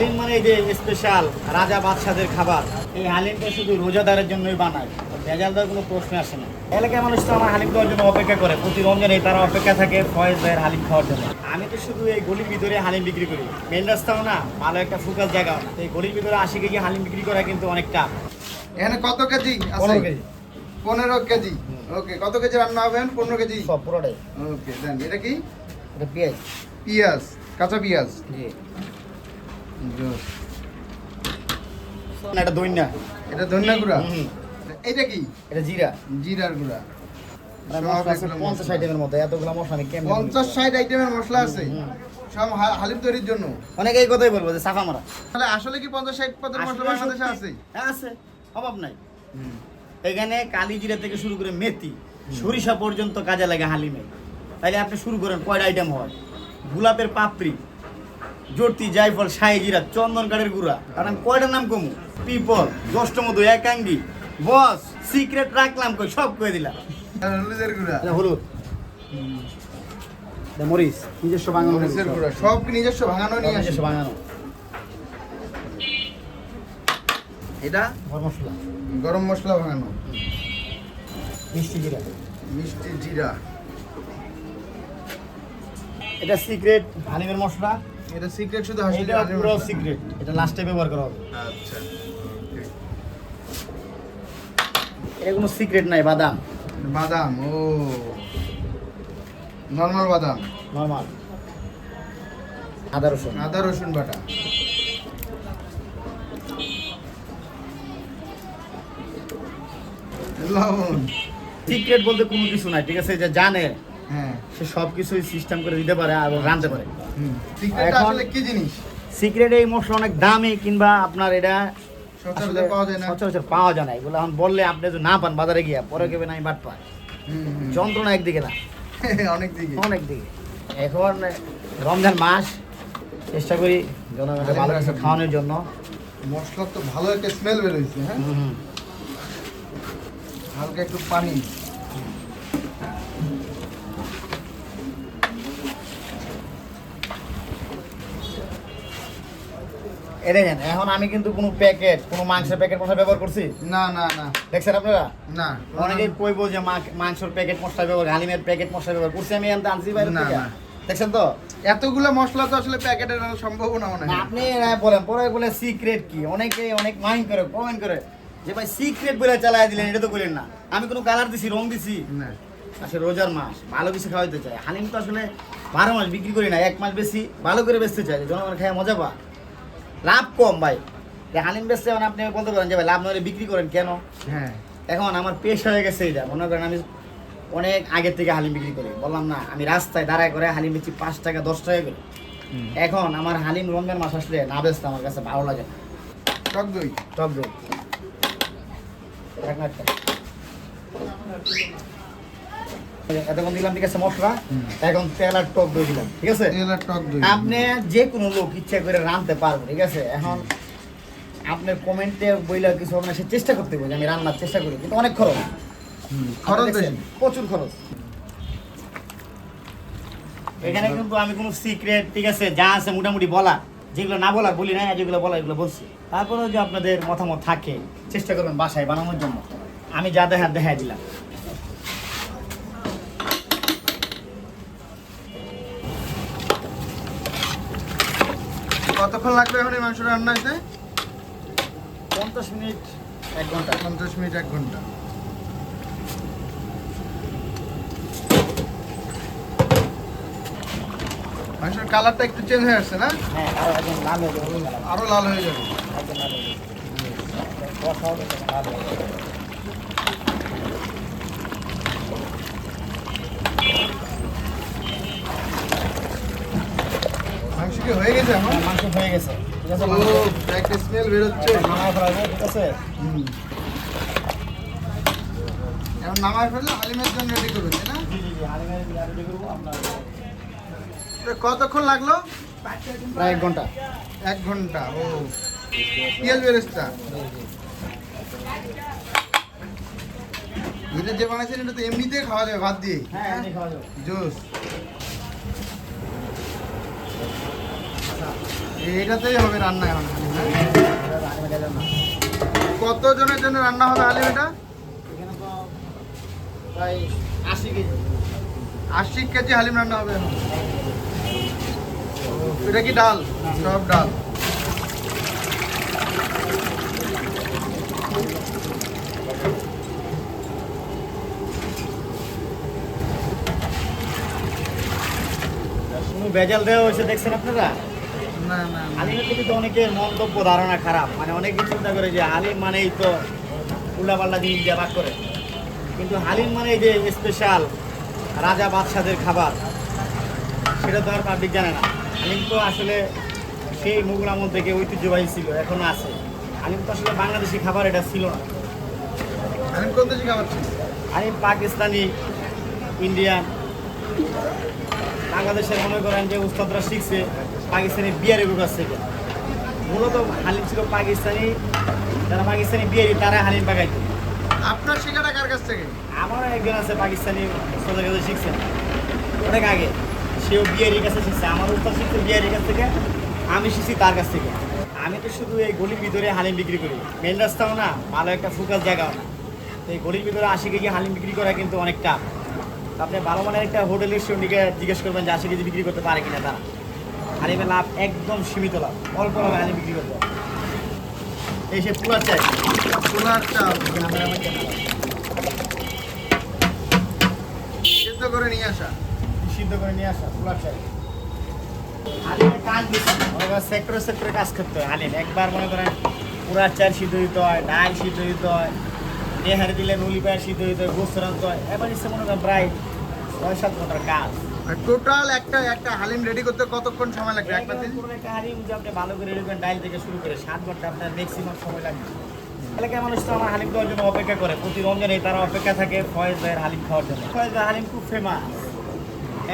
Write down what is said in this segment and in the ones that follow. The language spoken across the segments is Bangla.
হালিম মানে এই যে স্পেশাল রাজা বাদশাদের খাবার। এই হালিমটা শুধু রোজাদারের জন্যই বানায়। ভেজাল দেওয়ার কোনো প্রশ্ন আসে না। এলাকার মানুষ তো আমার হালিম দেওয়ার জন্য অপেক্ষা করে। প্রতি রমজানে তারা অপেক্ষা থাকে ফয়েজ ভাইয়ের হালিম খাওয়ার জন্য। আমি তো শুধু এই গলির ভিতরে হালিম বিক্রি করি। মেন রাস্তাও না ভালো একটা ফুকাল জায়গা। এই গলির ভিতরে আশি কেজি হালিম বিক্রি করা কিন্তু অনেক টাফ এখানে কত কেজি পনেরো কেজি। পনেরো কেজি। ওকে কত কেজি রান্না হবেন পনেরো কেজি? সব পুরোটাই। ওকে দেন এটা কি? এটা পেঁয়াজ। পেঁয়াজ কাঁচা পেঁয়াজ? জি। এটা এটা ধনিয়া গুঁড়া? এটা কি? এটা জিরা। জিরার গুঁড়া। পঞ্চাশ আইটেমের মধ্যে এতগুলো মশলা আমি কেমন পঞ্চাশ ষাট আইটেমের মশলা আছে। সব হালিম তৈরির জন্য। অনেকে এই কথাই বলব যে সাফা মারা। তাহলে আসলে কি পঞ্চাশ ষাট পদের মশলা বাংলাদেশে আছে? হ্যাঁ আছে। অভাব নাই। এখানে কালি জিরা থেকে শুরু করে মেথি সরিষা পর্যন্ত কাজে লাগে হালিমে। তাইলে আপনি শুরু করেন কয়টা আইটেম হয়? গোলাপের পাপড়ি জর্তি জায়ফল শাহি জিরা চন্দন কাঠের গুঁড়া। কারণ আমি কয়টার নাম কমু? পিপল দশটা মধু একাঙ্গি বস সিক্রেট রাখলাম কই সব কয়ে দিলাম। হলুদের গুঁড়া। হলুদ। এটা মরিচ নিজস্ব বাঙানো মরিচ মরিচের। গুঁড়া সব নিজস্ব ভাঙানো নিয়ে নিজস্ব বাঙানো। এটা? গরম মশলা। গরম মশলা ভাঙানো মিষ্টি জিরা। মিষ্টি জিরা। এটা সিক্রেট হালিমের মশলা। এটা সিক্রেট শুধু হাসি এটা পুরো সিক্রেট এটা লাস্টে ব্যবহার করা হবে। আচ্ছা এটা কোনো সিক্রেট নাই বাদাম। বাদাম ও। নর্মাল বাদাম। নর্মাল আদা রসুন। আদা রসুন বাটা। লবণ। সিক্রেট বলতে কোনো কিছু নাই ঠিক আছে? যে জানে হ্যাঁ। সে সব কিছুই সিস্টেম করে দিতে পারে আর রাঁধতে পারে। আসলে কি জিনিস? সিক্রেট এই মশলা অনেক দামি কিংবা আপনার এটা সচরাচর পাওয়া যায় না। পাওয়া যায় না। এগুলো এখন বললে আপনি যদি না পান বাজারে গিয়া পরে কেবে নাই বাট হুম। যন্ত্রণা একদিকে না। অনেক দিকে। অনেক দিকে। এখন রমজান মাস চেষ্টা করি জনগণকে ভালো কিছু খাওয়ানোর জন্য। মশলার তো ভালো একটা স্মেল বেরোইছে হ্যাঁ। হালকা একটু পানি। জান এখন আমি কিন্তু কোনো প্যাকেট কোনো মাংসের প্যাকেট মশলা ব্যবহার করছি? না না না। দেখছেন আপনারা? না। অনেকে কইবো যে মাংসের প্যাকেট মশলা ব্যবহার হালিমের প্যাকেট মশলা ব্যবহার করছি আমি আনতে আনছি বাইরে থেকে। দেখছেন তো? এতগুলো মশলা তো আসলে প্যাকেটের সম্ভাবনা মনে না, হয় আপনি বলেন পরে বলে সিক্রেট কি? অনেকে অনেক মাইন্ড করে কমেন্ট করে যে ভাই সিক্রেট বলে চালাই দিলেন এটা তো বলেন না। আমি কোনো কালার দিছি রং দিছি? না। আসলে রোজার মাস ভালো কিছু খাওয়াইতে চাই হালিম তো আসলে বারো মাস বিক্রি করি না এক মাস বেশি ভালো করে বেচতে চাই জনগণ খেয়ে মজা পা লাভ কম ভাই। হালিম বেচতে মানে আপনি বলতে পারেন যে ভাই লাভ নইলে বিক্রি করেন কেন? হ্যাঁ। এখন আমার পেশ হয়ে গেছে এটা। মনে করেন আমি অনেক আগের থেকে হালিম বিক্রি করি। বললাম না আমি রাস্তায় দাঁড়ায় করে হালিম বেচি পাঁচ টাকা দশ টাকা করে। এখন আমার হালিম রমজান মাস আসলে না বেচতে আমার কাছে ভালো লাগে না। টক দই? টক দই। এতক্ষণ দিলাম ঠিক আছে মশলা। এখন তেল আর টক দই দিলাম ঠিক আছে? তেল আর টক দই। আপনি যে কোনো লোক ইচ্ছা করে রাঁধতে পারব ঠিক আছে? এখন আপনার কমেন্টে বইলে কিছু না সে চেষ্টা করতে হবে আমি রান্নার চেষ্টা করি কিন্তু অনেক খরচ। খরচ প্রচুর খরচ। এখানে কিন্তু আমি কোনো সিক্রেট ঠিক আছে যা আছে মোটামুটি বলা। যেগুলো না বলা বলি না যেগুলো বলা এগুলো বলছি। তারপরেও যে আপনাদের মতামত থাকে চেষ্টা করবেন বাসায় বানানোর জন্য। আমি যা দেখা দেখা দিলাম। কতক্ষণ লাগবে এখন এই মাংস রান্না হইতে? পঞ্চাশ মিনিট এক ঘণ্টা। পঞ্চাশ মিনিট এক ঘণ্টা। মাংসের কালারটা একটু চেঞ্জ হয়ে আসছে না? হ্যাঁ আর লাল হয়ে যাবে। মাংস কি হয়ে গেছে এখন? হ্যাঁ, হয়ে গেছে। ঠিক আছে ও, মাংস একটা স্মেল বেরোচ্ছে। নামায় ফেলা যাবে, ঠিক আছে? এখন নামায় ফেললে হালিমের জন্য রেডি করবে তাই না? জি জি জি হালিমের রেডি করব আপনার কতক্ষণ লাগল? প্রায় এক ঘণ্টা। এক ঘণ্টা ও। পিঁয়াজ বেরেস্তা। এটা যে বানাইছেন এটা তো এমনিতে খাওয়া যাবে ভাত দিয়ে। হ্যাঁ এমনি খাওয়া যাবে। জুস। এইটাতেই হবে রান্না এখন। হালিম না? এটা হালিমে ঢেলে না। কত জনের জন্য রান্না হবে হালিম এটা? প্রায় আশি কেজি। আশি কেজি হালিম রান্না হবে এটা কি ডাল? সব ডাল। ভেজাল দেওয়া হয়েছে দেখছেন আপনারা? না না না। প্রতি তো অনেকের মন্তব্য ধারণা খারাপ। মানে অনেকে চিন্তা করে যে হালিম মানেই তো উল্লাপাল্লা জিনিস দিয়ে ভাগ করে। কিন্তু হালিম মানে যে স্পেশাল রাজা বাদশাদের খাবার সেটা তো আর পাবলিক জানে না। হালিম তো আসলে সেই মুঘল আমল থেকে ঐতিহ্যবাহী ছিল এখনও আছে। হালিম তো আসলে বাংলাদেশি খাবার এটা ছিল না। হালিম কোন দেশে খাবার ছিল? হালিম পাকিস্তানি ইন্ডিয়ান। বাংলাদেশের মনে করেন যে উস্তাদরা শিখছে। পাকিস্তানি বিয়ারের কাছ থেকে মূলত হালিম ছিল পাকিস্তানি যারা পাকিস্তানি বিয়ারি তারা হালিম পাকাইতো। আপনার শেখাটা কার কাছ থেকে? আমারও একজন আছে পাকিস্তানি উস্তাদের কাছে শিখছেন অনেক আগে সেও বিয়ারির কাছে শিখছে। আমার উস্তাদ শিখছে বিয়ারির কাছ থেকে আমি শিখছি তার কাছ থেকে। আমি তো শুধু এই গলির ভিতরে হালিম বিক্রি করি। মেন রাস্তাও না ভালো একটা ফোকাস জায়গাও না। তো এই গলির ভিতরে আশি কেজি হালিম বিক্রি করা কিন্তু অনেক টাফ আপনি ভালো মানের একটা হোটেলের সঙ্গে জিজ্ঞেস করবেন যে আশি কেজি বিক্রি করতে পারে কিনা তারা। হালিমের লাভ একদম সীমিত লাভ। অল্প লাভে হালিম বিক্রি করতে এই সে পুরা চাই চাল। সিদ্ধ করে নিয়ে আসা। সিদ্ধ করে নিয়ে আসা পুলার চাই হালিমের কাজ বেশি। করেন সেক্টরে সেক্টরে কাজ করতে হয়। হালিম একবার মনে করেন পুরার চাল সিদ্ধ দিতে হয় ডাল সিদ্ধ দিতে হয় নেহারি দিলে নলি পায়ের সিদ্ধ দিতে হয় হয়। এবার ইচ্ছে মনে করেন প্রায় ছয় সাত ঘণ্টার কাজ। টোটাল একটা একটা হালিম রেডি করতে কতক্ষণ সময় লাগবে? এক পাতিল পুরো একটা হালিম যদি আপনি ভালো করে রেডি করেন ডাল থেকে শুরু করে সাত ঘণ্টা আপনার ম্যাক্সিমাম সময় লাগবে। এলাকার মানুষ তো আমার হালিম খাওয়ার জন্য অপেক্ষা করে? প্রতি রমজানে তারা অপেক্ষা থাকে ফয়েজ ভাইয়ের হালিম খাওয়ার জন্য। ফয়েজ ভাই হালিম খুব ফেমাস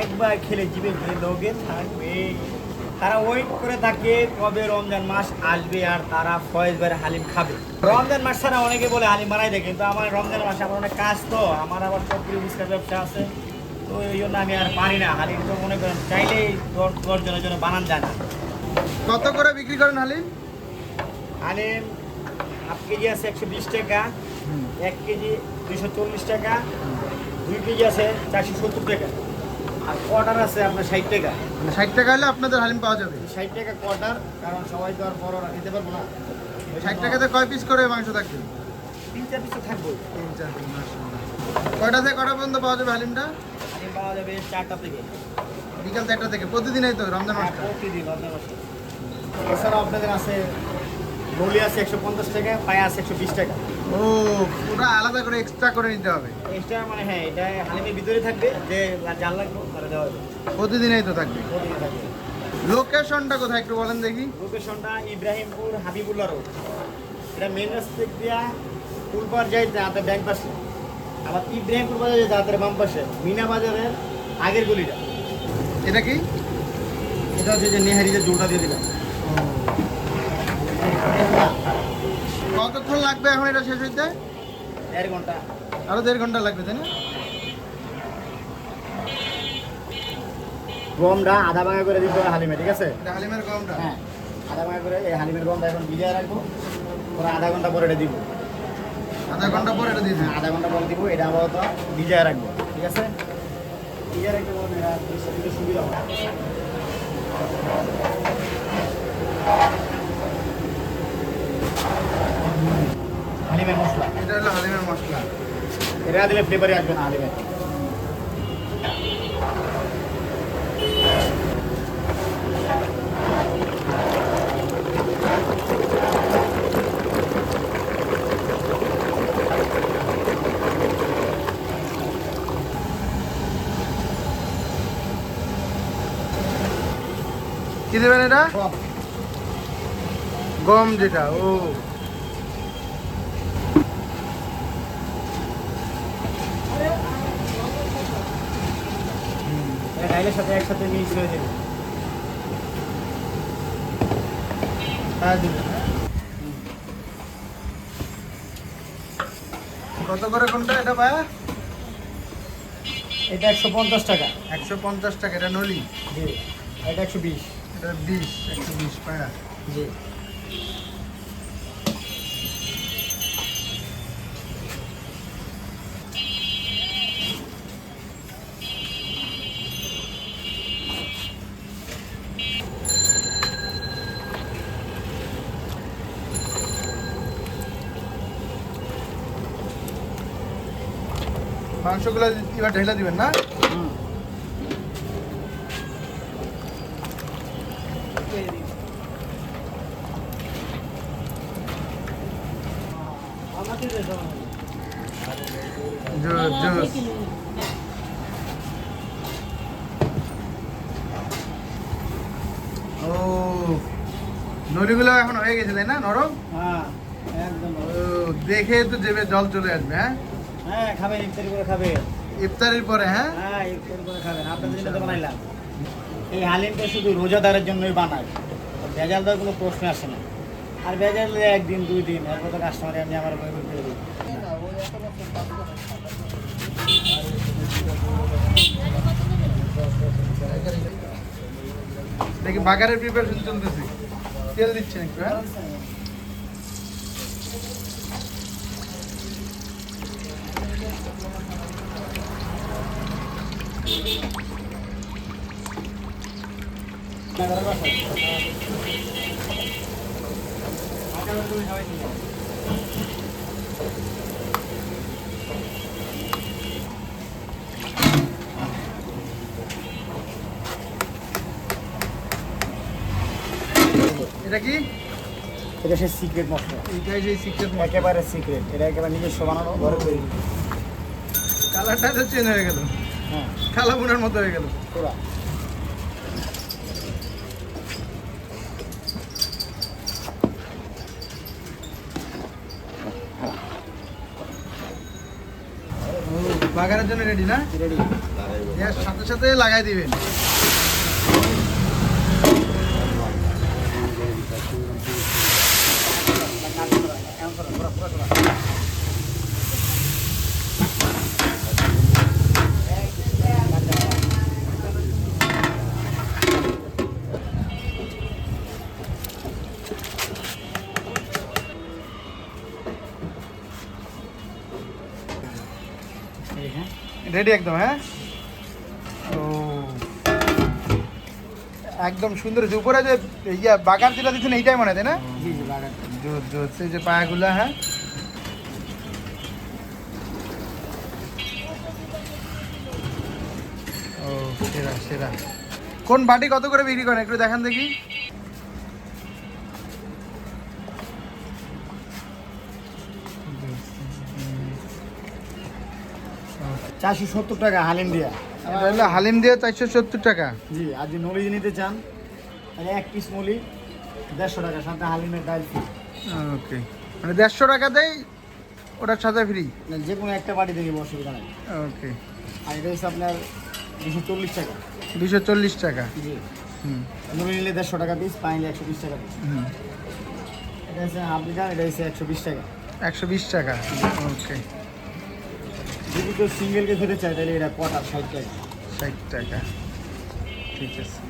একবার খেলে যে লোকে থাকবে, তারা ওয়েট করে থাকে কবে রমজান মাস আসবে আর তারা ফয়েজ ভাইয়ের হালিম খাবে। রমজান মাস ছাড়া অনেকে বলে হালিম বানাই দেয়, কিন্তু আমার রমজান মাসে আমার অনেক কাজ তো। আমার আবার চকরি ফুচকার ব্যবসা আছে। তো এই জন্য আমি আর পারি না। হালিম তো মনে করেন চাইলেই দশ দশ জন্য বানান যায় না। কত করে বিক্রি করেন হালিম? হালিম হাফ কেজি আছে একশো বিশ টাকা এক কেজি দুইশো চল্লিশ টাকা দুই কেজি আছে চারশো সত্তর টাকা। আর কোয়ার্টার আছে আপনার ষাট টাকা। মানে ষাট টাকা হলে আপনাদের হালিম পাওয়া যাবে। ষাট টাকা কোয়ার্টার কারণ সবাই তো আর বড় নিতে পারব না। ষাট টাকাতে কয় পিস করে মাংস থাকবে? তিন চার পিস থাকব তিন চার পিস। কয়টা থেকে কটা পর্যন্ত পাওয়া যাবে হালিমটা? হালিম পাওয়া যাবে চারটা থেকে। বিকাল চারটা থেকে প্রতিদিনই তো রমজান হ্যাঁ, মাসটা প্রতিদিন রমজান মাসে। এছাড়াও আপনাদের আছে নলি আছে একশো পঞ্চাশ টাকা পায়া আছে একশো বিশ টাকা। ও পুরো আলাদা করে এক্সট্রা করে নিতে হবে। এক্সট্রা মানে হ্যাঁ এটা হালিমের ভিতরে থাকবে যে জাল লাগবে তারা দেওয়া হবে প্রতিদিনই তো থাকবে। প্রতিদিন থাকবে। লোকেশনটা কোথায় একটু বলেন দেখি। লোকেশনটা ইব্রাহিমপুর হাবিবুল্লাহ রোড এটা মেন রাস্তা দিয়া ফুলপার যাই ব্যাংক পাশে। আবার ইব্রাহিমপুর বাজারে যাতে বাম পাশে মিনা বাজারের আগের গলিটা। এটা কি? এটা হচ্ছে যে নেহারি যে জোলটা দিয়ে দিলাম। কতক্ষণ লাগবে এখন এটা শেষ হইতে? দেড় ঘণ্টা। আরও দেড় ঘণ্টা লাগবে তাই না? গমটা আধা ভাঙা করে দিতে হবে হালিমে ঠিক আছে? হালিমের গমটা? হ্যাঁ আধা ভাঙা করে এই হালিমের গমটা এখন ভিজিয়ে রাখব। পরে আধা ঘণ্টা পরে এটা দিব। আধা ঘণ্টা পরে এটা দিয়ে হ্যাঁ আধা ঘণ্টা পরে দিব এটা আপাতত ভিজায় রাখব ঠিক আছে? ভিজায় রাখতে বলবেন এটা সুবিধা হবে। হালিমের মশলা। এটা হলো হালিমের মশলা। এটা দিলে ফ্লেভারে আসবে না হালিমের কি দেবেন এটা? গম। যেটা ও। এটা সাথে একসাথে মিক্স হয়ে যাবে। হ্যাঁ কত করে কোনটা এটা পায়া এটা একশো পঞ্চাশ টাকা। একশো পঞ্চাশ টাকা এটা নলি। জি এটা একশো বিশ। এটা বিশ একশো বিশ পায়া জি মাংসগুলো এবার ঢেলে দিবেন না হুম জোস জোস ও নড়িগুলো এখন হয়ে গেছে তাই না? নরম? হ্যাঁ একদম ও দেখে তো দেবে জল চলে আসবে হ্যাঁ? হ্যাঁ খাবেন ইফতারি করে খাবেন ইফতারির পরে হ্যাঁ? হ্যাঁ ইফতারি করে খাবেন আপনাদের জন্য তো বানাইলাম। এই হালিমটা শুধু রোজাদারের জন্যই বানায়। ভেজাল দেওয়ার কোনো প্রশ্ন আসে না। আর ভেজাল একদিন দুই দিন। এরপর তো কাস্টমার এমনি আমার বই বই করে দিই। দেখি বাগারের প্রিপারেশন চলতেছে? তেল দিচ্ছেন একটু হ্যাঁ? এটা কি? এটা সে সিক্রেট মশলা। এইটাই যে সিক্রেট একেবারে সিক্রেট এটা একেবারে নিজস্ব বানানো ঘরে তৈরি। কালারটা তো চেঞ্জ হয়ে গেল। হ্যাঁ। কালা বুনার মতো হয়ে গেল। পুরা। ও বাগারের জন্য রেডি না? রেডি এর সাথে সাথে লাগাই দিবেন। রেডি একদম হ্যাঁ? ও একদম সুন্দর যে উপরে যে ইয়া বাগান যেটা দিচ্ছেন এইটাই মনে হয় না? জোর জোর। সেই যে পায়াগুলো হ্যাঁ? ও সেরা সেরা। কোন বাটি কত করে বিক্রি করেন? একটু দেখান দেখি। চারশো সত্তর টাকা হালিম দিয়া। এটা হলো হালিম দিয়ে চারশো সত্তর টাকা। জি আর যদি নলি নিতে চান তাহলে এক পিস নলি দেড়শো টাকা সাথে হালিমের ডাল ফ্রি ওকে। মানে দেড়শো টাকা দেয় ওটার সাথে ফ্রি যে কোনো একটা বাড়ি থেকে অসুবিধা নেই ওকে। আর এটা হচ্ছে আপনার দুশো চল্লিশ টাকা। দুশো চল্লিশ টাকা? জি। হুম। নলি নিলে দেড়শো টাকা পিস পাই নিলে একশো বিশ টাকা পিস হুম। এটা হচ্ছে হাফ লিটার এটা হচ্ছে একশো বিশ টাকা। একশো বিশ টাকা? ওকে। যদি সিঙ্গেলকে খেতে চায় তাহলে কটা? ষাট টাকা। ষাট টাকা। ঠিক আছে।